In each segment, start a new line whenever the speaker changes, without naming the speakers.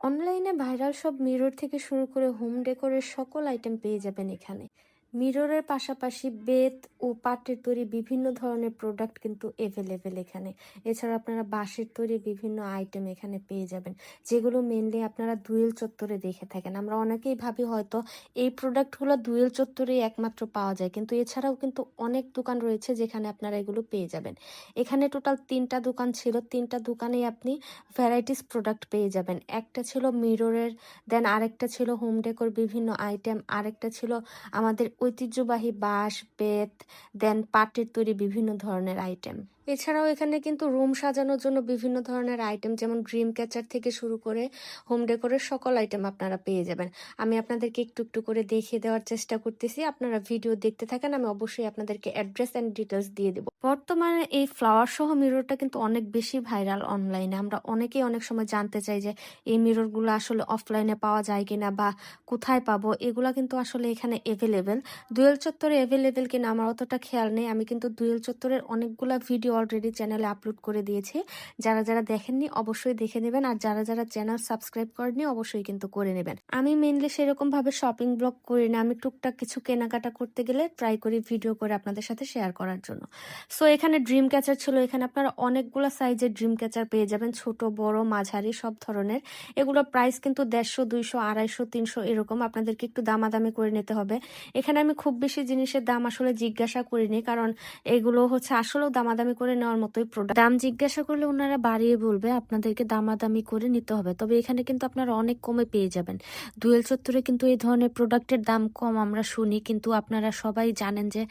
অনলাইনে ভাইরাল সব মিরর থেকে শুরু করে হোম ডেকোরের সকল আইটেম পেয়ে যাবেন এখানে। মিররের পাশাপাশি বেত ও পাটের তৈরি বিভিন্ন ধরনের প্রোডাক্ট কিন্তু এভেলেবেল এখানে। এছাড়া আপনারা বাঁশের তৈরি বিভিন্ন আইটেম এখানে পেয়ে যাবেন, যেগুলো মেনলি আপনারা দুয়েল চত্বরে দেখে থাকেন। আমরা অনেকেই ভাবি হয়তো এই প্রোডাক্টগুলো দুয়েল চত্বরেই একমাত্র পাওয়া যায়, কিন্তু এছাড়াও কিন্তু অনেক দোকান রয়েছে যেখানে আপনারা এগুলো পেয়ে যাবেন। এখানে টোটাল তিনটা দোকান ছিল, তিনটা দোকানেই আপনি ভ্যারাইটিস প্রোডাক্ট পেয়ে যাবেন। একটা ছিল মিররের দেন আরেকটা ছিল হোম ডেকোর বিভিন্ন আইটেম আরেকটা ছিল আমাদের ঐতিহ্যবাহী বাঁশ বেত দেন পাটের তৈরি বিভিন্ন ধরনের আইটেম এছাড়াও এখানে কিন্তু রুম সাজানোর জন্য বিভিন্ন ধরনের আইটেম যেমন ড্রিম ক্যাচার থেকে শুরু করে হোম ডেকোরের সকল আইটেম আপনারা পেয়ে যাবেন। আমি আপনাদেরকে একটু একটু করে দেখিয়ে দেওয়ার চেষ্টা করতেছি। আপনারা ভিডিও দেখতে থাকেন, আমি অবশ্যই আপনাদেরকে অ্যাড্রেস অ্যান্ড ডিটেলস দিয়ে দেবো। বর্তমানে এই ফ্লাওয়ার সহ মিররটা কিন্তু অনেক বেশি ভাইরাল অনলাইনে আমরা অনেকেই অনেক সময় জানতে চাই যে এই মিররগুলো আসলে অফলাইনে পাওয়া যায় কিনা বা কোথায় পাবো? এগুলা কিন্তু আসলে এখানে এভেলেবেল দুয়েল চত্বরে এভেলেবেল কিনা আমার অতটা খেয়াল নেই। আমি কিন্তু দুয়েল চত্বরের অনেকগুলা ভিডিও অলরেডি চ্যানেলে আপলোড করে দিয়েছি। যারা যারা দেখেননি অবশ্যই দেখে নেবেন আর যারা যারা চ্যানেল সাবস্ক্রাইব করেননি অবশ্যই কিন্তু করে নেবেন। আমি মেনলি সেরকম ভাবে শপিং ব্লগ করি না। আমি টুকটাক কিছু কেনাকাটা করতে গেলে ট্রাই করি ভিডিও করে আপনাদের সাথে শেয়ার করার জন্য। সো এখানে ড্রিম ক্যাচার ছিল। এখানে আপনারা অনেকগুলো সাইজের ড্রিম ক্যাচার পেয়ে যাবেন। ছোট, বড়, মাঝারি, সব ধরনের। এগুলো প্রাইস কিন্তু দেড়শো, দুইশো, আড়াইশো, তিনশো এরকম। আপনাদেরকে একটু দামাদামি করে নিতে হবে। এখানে আমি খুব বেশি জিনিসের দাম আসলে জিজ্ঞাসা করিনি। কারণ এগুলো হচ্ছে আসলেও দামাদামি করে নেওয়ার মতোই প্রোডাক্ট দাম জিজ্ঞাসা করলে ওনারা বাড়িয়ে বলবে, আপনাদেরকে দামাদামি করে নিতে হবে। তবে এখানে কিন্তু আপনারা অনেক কমে পেয়ে যাবেন। দুয়েল চত্বরে কিন্তু এই ধরনের প্রোডাক্টের দাম কম আমরা শুনি, কিন্তু আপনারা সবাই জানেন যে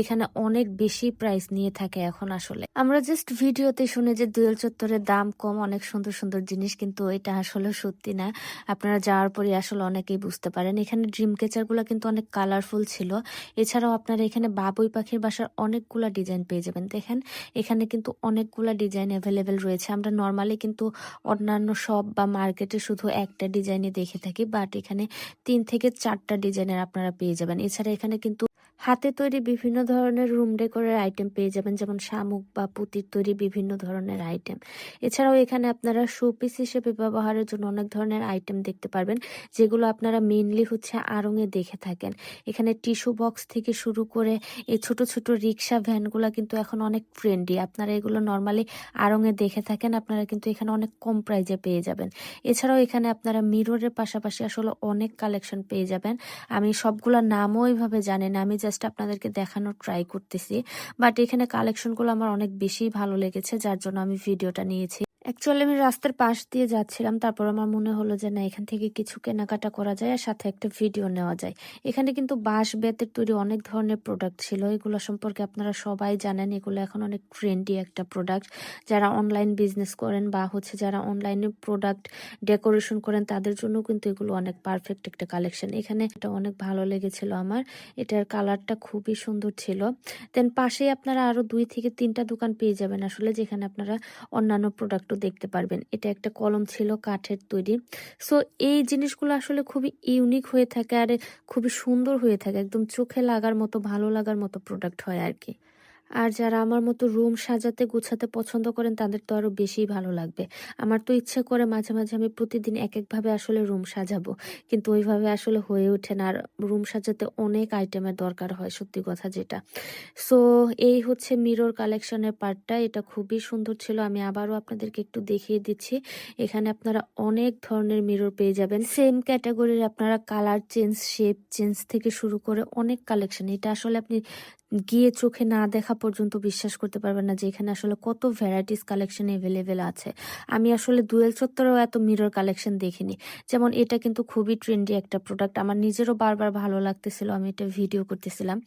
এখানে অনেক বেশি প্রাইস নিয়ে থাকে এখন আসলে। আমরা জাস্ট ভিডিওতে শুনি যে দুয়েল চত্বরের দাম কম, অনেক সুন্দর সুন্দর জিনিস, কিন্তু এটা আসলে সত্যি না। আপনারা যাওয়ার পরে আসলে অনেকেই বুঝতে পারেন। এখানে ড্রিম কেচারগুলো কিন্তু অনেক কালারফুল ছিল। এছাড়াও আপনারা এখানে বাবুই পাখির বাসার অনেকগুলা ডিজাইন পেয়ে যাবেন। দেখেন এখানে কিন্তু অনেকগুলো ডিজাইন অ্যাভেলেবেল রয়েছে। আমরা নর্মালি কিন্তু অন্যান্য সব বা মার্কেটে শুধু একটা ডিজাইনই দেখে থাকি বাট এখানে তিন থেকে চারটা ডিজাইনের আপনারা পেয়ে যাবেন। এছাড়া এখানে কিন্তু হাতে তৈরি বিভিন্ন ধরনের রুম ডেকোরের আইটেম পেয়ে যাবেন, যেমন শামুক বা পুতির তৈরি বিভিন্ন ধরনের আইটেম এছাড়াও এখানে আপনারা শোপিস হিসেবে ব্যবহারের জন্য অনেক ধরনের আইটেম দেখতে পারবেন, যেগুলো আপনারা মেনলি হচ্ছে আড়ঙে দেখে থাকেন। এখানে টিস্যু বক্স থেকে শুরু করে এই ছোট ছোট রিক্সা ভ্যানগুলো কিন্তু এখন অনেক ট্রেন্ডি আপনারা এগুলো নর্মালি আড়ঙে দেখে থাকেন, আপনারা কিন্তু এখানে অনেক কম প্রাইজে পেয়ে যাবেন। এছাড়াও এখানে আপনারা মিররের পাশাপাশি আসলে অনেক কালেকশন পেয়ে যাবেন। আমি সবগুলোর নামও ওইভাবে জানি না, আমি জাস্ট আপনাদেরকে দেখানোর ট্রাই করতেছি। বাট এখানে কালেকশনগুলো আমার অনেক বেশি ভালো লেগেছে, যার জন্য আমি ভিডিওটা নিয়েছি। অ্যাকচুয়ালি আমি রাস্তার পাশ দিয়ে যাচ্ছিলাম। তারপর আমার মনে হলো যে, না, এখান থেকে কিছু কেনাকাটা করা যায় আর সাথে একটা ভিডিও নেওয়া যায়। এখানে কিন্তু বাঁশ, বেতের তৈরি অনেক ধরনের প্রোডাক্ট ছিল। এগুলো সম্পর্কে আপনারা সবাই জানেন। এগুলো এখন অনেক ট্রেন্ডি একটা প্রোডাক্ট যারা অনলাইন বিজনেস করেন বা হচ্ছে যারা অনলাইনে প্রোডাক্ট ডেকোরেশন করেন, তাদের জন্য কিন্তু এগুলো অনেক পারফেক্ট একটা কালেকশন এখানে এটা অনেক ভালো লেগেছিল আমার। এটার কালারটা খুবই সুন্দর ছিল। দেন পাশেই আপনারা আরও দুই থেকে তিনটা দোকান পেয়ে যাবেন আসলে, যেখানে আপনারা অন্যান্য প্রোডাক্টও দেখতে পারবেন। এটা একটা কলম ছিল কাঠের তৈরি। সো এই জিনিসগুলো আসলে খুবই ইউনিক হয়ে থাকে আর খুবই সুন্দর হয়ে থাকে। একদম চোখে লাগার মতো, ভালো লাগার মতো প্রোডাক্ট হয় আর কি। আর যারা আমার মতো রুম সাজাতে, গুছাতে পছন্দ করেন, তাদের তো আরও বেশি ভালো লাগবে। আমার তো ইচ্ছে করে মাঝে মাঝে আমি প্রতিদিন এক একভাবে আসলে রুম সাজাবো। কিন্তু ওইভাবে আসলে হয়ে ওঠে না। আর রুম সাজাতে অনেক আইটেমের দরকার হয়, সত্যি কথা যেটা। সো এই হচ্ছে মিরর কালেকশনের পার্টটা এটা খুবই সুন্দর ছিল। আমি আবারও আপনাদেরকে একটু দেখিয়ে দিচ্ছি। এখানে আপনারা অনেক ধরনের মিরর পেয়ে যাবেন। সেম ক্যাটাগরির আপনারা কালার চেঞ্জ শেপ চেঞ্জ থেকে শুরু করে অনেক কালেকশন এটা আসলে আপনি গিয়ে চোখে না দেখা পর্যন্ত বিশ্বাস করতে পারবেন না যে এখানে আসলে কত ভ্যারাইটিস কালেকশন এভেলেবেল আছে। আমি আসলে দুয়েল চত্বরেও এত মিরর কালেকশন দেখিনি। যেমন এটা কিন্তু খুবই ট্রেন্ডি একটা প্রোডাক্ট আমার নিজেরও বারবার ভালো লাগতেছিল, আমি এটা ভিডিও করতেছিলাম।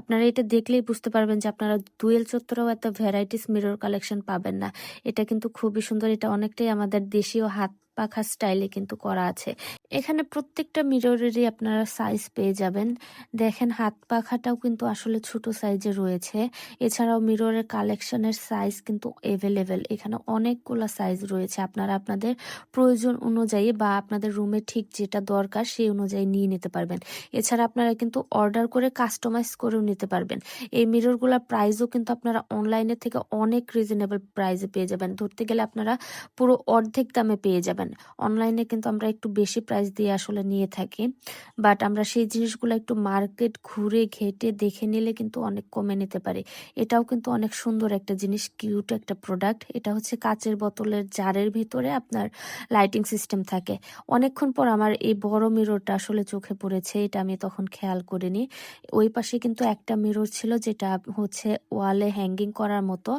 আপনারা এটা দেখলেই বুঝতে পারবেন যে আপনারা দুয়েল চত্বরেও এত ভ্যারাইটিস মিরর কালেকশন পাবেন না। এটা কিন্তু খুবই সুন্দর, এটা অনেকটাই আমাদের দেশীয় হাত পাখা স্টাইলে কিন্তু করা আছে। এখানে প্রত্যেকটা মিররেরই আপনারা সাইজ পেয়ে যাবেন। দেখেন, হাত পাখাটাও কিন্তু আসলে ছোট সাইজে রয়েছে। এছাড়াও মিররের কালেকশনের সাইজ কিন্তু এভেলেবেল এখানে অনেকগুলো সাইজ রয়েছে। আপনারা আপনাদের প্রয়োজন অনুযায়ী বা আপনাদের রুমে ঠিক যেটা দরকার সেই অনুযায়ী নিয়ে নিতে পারবেন। এছাড়া আপনারা কিন্তু অর্ডার করে কাস্টমাইজ করেও নিতে পারবেন। এই মিররগুলোর প্রাইসও কিন্তু আপনারা অনলাইনে থেকে অনেক রিজনেবল প্রাইসে পেয়ে যাবেন। ধরতে গেলে আপনারা পুরো অর্ধেক দামে পেয়ে যাবেন। অনলাইনে কিন্তু আমরা একটু বেশি প্রাইস দিয়ে আসলে নিয়ে থাকি। বাট আমরা সেই জিনিসগুলো একটু মার্কেট ঘুরে ঘেটে দেখে নিলে কিন্তু অনেক কমে নিতে পারি। এটাও কিন্তু অনেক সুন্দর একটা জিনিস কিউট একটা প্রোডাক্ট এটা হচ্ছে কাচের বোতলের জারের ভিতরে আপনার লাইটিং সিস্টেম থাকে। অনেকক্ষণ পর আমার এই বড় মিররটা আসলে চোখে পড়েছে, এটা আমি তখন খেয়াল করিনি। ওই পাশে কিন্তু একটা মিরর ছিল যেটা হচ্ছে ওয়ালে হ্যাঙ্গিং করার মতো।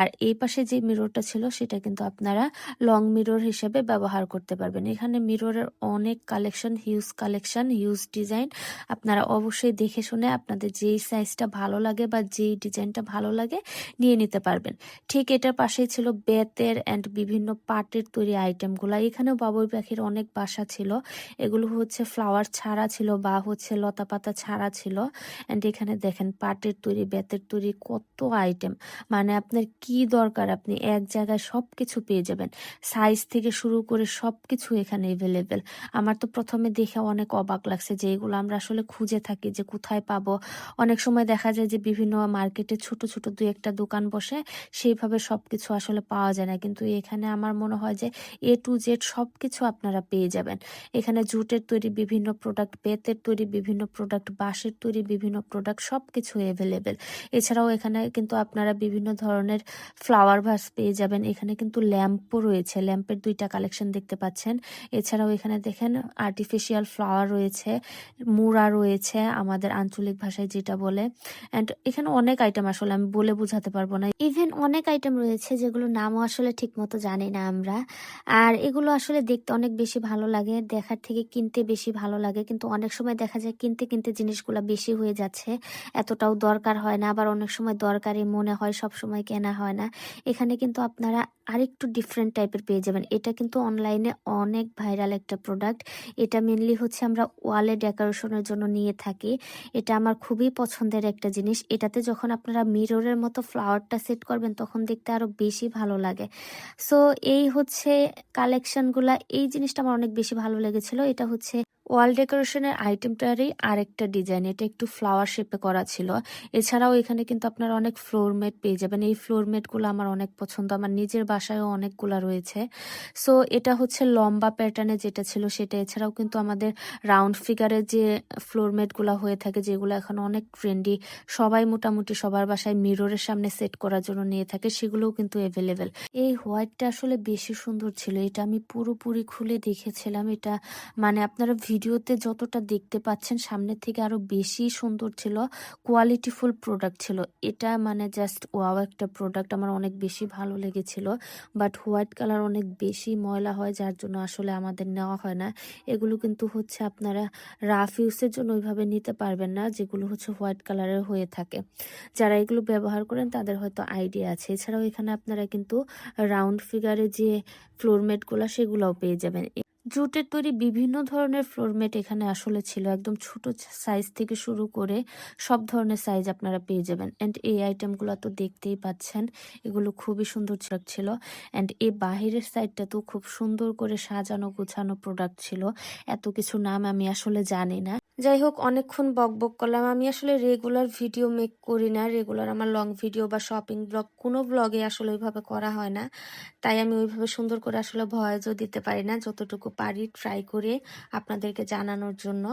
আর এই পাশে যে মিররটা ছিল, সেটা কিন্তু আপনারা লং মিরর হিসেবে ব্যবহার করতে পারবেন। এখানে মিররের অনেক collection huge collection huge design আপনারা অবশ্যই দেখে শুনে আপনাদের যেই সাইজটা ভালো লাগে বা যেই ডিজাইনটা ভালো লাগে নিয়ে নিতে পারবেন। ঠিক এটার পাশেই ছিল বেতের অ্যান্ড বিভিন্ন পাটের তৈরি আইটেমগুলো এখানেও বাবুই পাখির অনেক বাসা ছিল। এগুলো হচ্ছে ফ্লাওয়ার ছাড়া ছিল বা হচ্ছে লতা পাতা ছাড়া ছিল। অ্যান্ড এখানে দেখেন পাটের তৈরি, বেতের তৈরি কত আইটেম মানে আপনার কি দরকার? আপনি এক জায়গায় সব কিছু পেয়ে যাবেন। সাইজ থেকে শুরু করে সব কিছু এখানে এভেলেবেল আমার তো প্রথমে দেখে অনেক অবাক লাগছে যে এগুলো আমরা আসলে খুঁজে থাকি যে কোথায় পাবো। অনেক সময় দেখা যায় যে বিভিন্ন মার্কেটে ছোট ছোট দু একটা দোকান বসে, সেইভাবে সব কিছু আসলে পাওয়া যায় না। কিন্তু এখানে আমার মনে হয় যে এ টু জেড সব কিছু আপনারা পেয়ে যাবেন। এখানে জুটের তৈরি বিভিন্ন প্রোডাক্ট বেতের তৈরি বিভিন্ন প্রোডাক্ট বাঁশের তৈরি বিভিন্ন প্রোডাক্ট সব কিছু অ্যাভেলেবেল এছাড়াও এখানে কিন্তু আপনারা বিভিন্ন ধরনের ফ্লাওয়ার ভাস পেয়ে যাবেন। এখানে কিন্তু ল্যাম্পও রয়েছে। ল্যাম্পের দুইটা কালেকশন দেখতে পাচ্ছেন। এছাড়াও এখানে দেখেন আর্টিফিশিয়াল ফ্লাওয়ার রয়েছে, মুড়া রয়েছে আমাদের আঞ্চলিক ভাষায় যেটা বলে। অ্যান্ড এখানে অনেক আইটেম আসলে আমি বলে বোঝাতে পারব না। ইভেন অনেক আইটেম রয়েছে যেগুলো নামও আসলে ঠিক মতো জানি না আমরা। আর এগুলো আসলে দেখতে অনেক বেশি ভালো লাগে, দেখার থেকে কিনতে বেশি ভালো লাগে। কিন্তু অনেক সময় দেখা যায় কিনতে কিনতে জিনিসগুলো বেশি হয়ে যাচ্ছে, এতটাও দরকার হয় না। আবার অনেক সময় দরকারি মনে হয়, সব সময় কেনা হয় না। এখানে কিন্তু আপনারা আরেকটু ডিফারেন্ট টাইপের পেয়ে যাবেন। এটা কিন্তু অনলাইনে অনেক ভাইরাল একটা প্রোডাক্ট এটা মেনলি হচ্ছে আমরা ওয়ালে ডেকোরেশনের জন্য নিয়ে থাকি। এটা আমার খুবই পছন্দের একটা জিনিস। এটাতে যখন আপনারা মিররের মতো ফ্লাওয়ারটা সেট করবেন, তখন দেখতে আরও বেশি ভালো লাগে। সো এই হচ্ছে কালেকশনগুলা এই জিনিসটা আমার অনেক বেশি ভালো লেগেছিল। এটা হচ্ছে ওয়াল ডেকোরেশনের আইটেমটারই আরেকটা ডিজাইন। এটা একটু ফ্লাওয়ার শেপে করা ছিল। এছাড়াও এখানে কিন্তু আপনার অনেক ফ্লোর মেট পেয়ে যাবেন। এই ফ্লোর মেটগুলো আমার অনেক পছন্দ। আমার নিজের বাসায়ও অনেকগুলো রয়েছে। সো, এটা হচ্ছে লম্বা প্যাটার্নে যেটা ছিল সেটা। এছাড়াও কিন্তু আমাদের রাউন্ড ফিগারের যে ফ্লোর মেটগুলো হয়ে থাকে, যেগুলো এখন অনেক ট্রেন্ডি, সবাই মোটামুটি সবার বাসায় মিররের সামনে সেট করার জন্য নিয়ে থাকে, সেগুলোও কিন্তু অ্যাভেলেবেল এই হোয়াইটটা আসলে বেশি সুন্দর ছিল। এটা আমি পুরোপুরি খুলে দেখেছিলাম। এটা মানে আপনারা ভিডিওতে যতটা দেখতে পাচ্ছেন সামনের থেকে আরও বেশি সুন্দর ছিল কোয়ালিটিফুল প্রোডাক্ট ছিল। এটা মানে জাস্ট ওয়াও একটা প্রোডাক্ট আমার অনেক বেশি ভালো লেগেছিল। বাট হোয়াইট কালার অনেক বেশি ময়লা হয়, যার জন্য আসলে আমাদের নেওয়া হয় না। এগুলো কিন্তু হচ্ছে আপনারা রাফ ইউজের জন্য ওইভাবে নিতে পারবেন না, যেগুলো হচ্ছে হোয়াইট কালারের হয়ে থাকে। যারা এগুলো ব্যবহার করেন, তাদের হয়তো আইডিয়া আছে। এছাড়াও এখানে আপনারা কিন্তু রাউন্ড ফিগারে যে ফ্লোরমেটগুলো সেগুলোও পেয়ে যাবেন। জুটের তৈরি বিভিন্ন ধরনের ফ্লোর ফ্লোরমেট এখানে আসলে ছিল। একদম ছোট সাইজ থেকে শুরু করে সব ধরনের সাইজ আপনারা পেয়ে যাবেন। অ্যান্ড এই আইটেমগুলো তো দেখতেই পাচ্ছেন, এগুলো খুবই সুন্দর ছিল অ্যান্ড এই বাহিরের সাইডটা তো খুব সুন্দর করে সাজানো, গোছানো প্রোডাক্ট ছিল। এত কিছু নাম আমি আসলে জানি না। যাই হোক অনেকক্ষণ বক বক করলাম। আমি আসলে রেগুলার ভিডিও মেক করি না। রেগুলার আমার লং ভিডিও বা শপিং ব্লগ কোনো ব্লগে আসলে ওইভাবে করা হয় না। তাই আমি ওইভাবে সুন্দর করে আসলে ভয়েসও দিতে পারি না, যতটুকু পারি ট্রাই করে আপনাদেরকে জানানোর জন্য।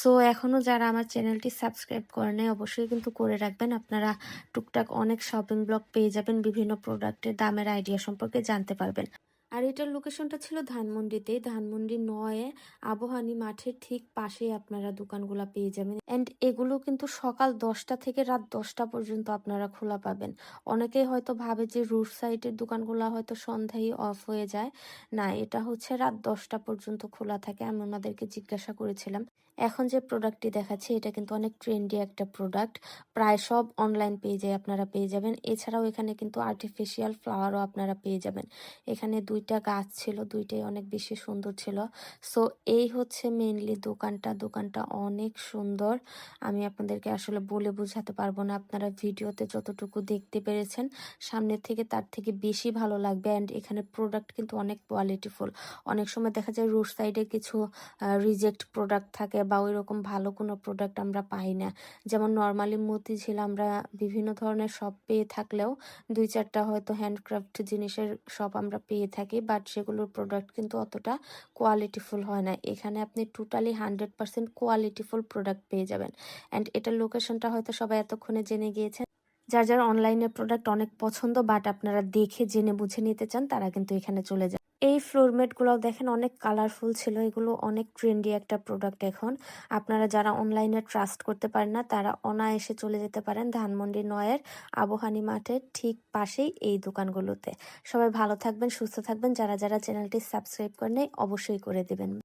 সো এখনও যারা আমার চ্যানেলটি সাবস্ক্রাইব করে নেয় অবশ্যই কিন্তু করে রাখবেন। আপনারা টুকটাক অনেক শপিং ব্লগ পেয়ে যাবেন, বিভিন্ন প্রোডাক্টের দামের আইডিয়া সম্পর্কে জানতে পারবেন। আর এটার লোকেশনটা ছিল ধানমন্ডিতে। ধানমন্ডি নয়ে আবহানী মাঠের ঠিক পাশেই আপনারা দোকানগুলো পেয়ে যাবেন। এন্ড এগুলো কিন্তু সকাল দশটা থেকে রাত দশটা পর্যন্ত আপনারা খোলা পাবেন। অনেকেই হয়তো ভাবে যে রুট সাইডের দোকানগুলো হয়তো সন্ধ্যায় অফ হয়ে যায়। না, এটা হচ্ছে রাত দশটা পর্যন্ত খোলা থাকে, আমি ওনাদেরকে জিজ্ঞাসা করেছিলাম। এখন যে প্রোডাক্টটি দেখাচ্ছি, এটা কিন্তু অনেক ট্রেন্ডি একটা প্রোডাক্ট প্রায় সব অনলাইন পেজে আপনারা পেয়ে যাবেন। এছাড়াও এখানে কিন্তু আর্টিফিশিয়াল ফ্লাওয়ারও আপনারা পেয়ে যাবেন। এখানে দুইটা গাছ ছিল, দুইটাই অনেক বেশি সুন্দর ছিল। সো এই হচ্ছে মেনলি দোকানটা। দোকানটা অনেক সুন্দর। আমি আপনাদেরকে আসলে বলে বোঝাতে পারব না। আপনারা ভিডিওতে যতটুকু দেখতে পেরেছেন, সামনের থেকে তার থেকে বেশি ভালো লাগবে। অ্যান্ড এখানে প্রোডাক্ট কিন্তু অনেক কোয়ালিটিফুল অনেক সময় দেখা যায় রোড সাইডে কিছু রিজেক্ট প্রোডাক্ট থাকে বা ওই রকম ভালো কোনো প্রোডাক্ট আমরা পাই না। যেমন নর্মালি মতিঝিল আমরা বিভিন্ন ধরনের শপ পেয়ে থাকলেও দুই চারটা হয়তো হ্যান্ডক্রাফট জিনিসের শপ আমরা পেয়ে থাকি বাট সেগুলোর প্রোডাক্ট কিন্তু অতটা কোয়ালিটিফুল হয় না। এখানে আপনি totally hundred percent qualityful product পেয়ে যাবেন। অ্যান্ড এটার লোকেশনটা হয়তো সবাই এতক্ষণে জেনে গিয়েছেন। যার যার অনলাইনে প্রোডাক্ট অনেক পছন্দ বাট আপনারা দেখে, জেনে, বুঝে নিতে চান, তারা কিন্তু এখানে চলে যান। এই ফ্লোরমেটগুলো দেখেন অনেক কালারফুল ছিল, এগুলো অনেক ট্রেন্ডি একটা প্রোডাক্ট এখন। আপনারা যারা অনলাইনে ট্রাস্ট করতে পারেন না, তারা অনায়াসে চলে যেতে পারেন ধানমন্ডি নয়ের আবহানি মাঠের ঠিক পাশেই এই দোকানগুলোতে। সবাই ভালো থাকবেন, সুস্থ থাকবেন, যারা যারা চ্যানেলটি সাবস্ক্রাইব করেন অবশ্যই করে দেবেন।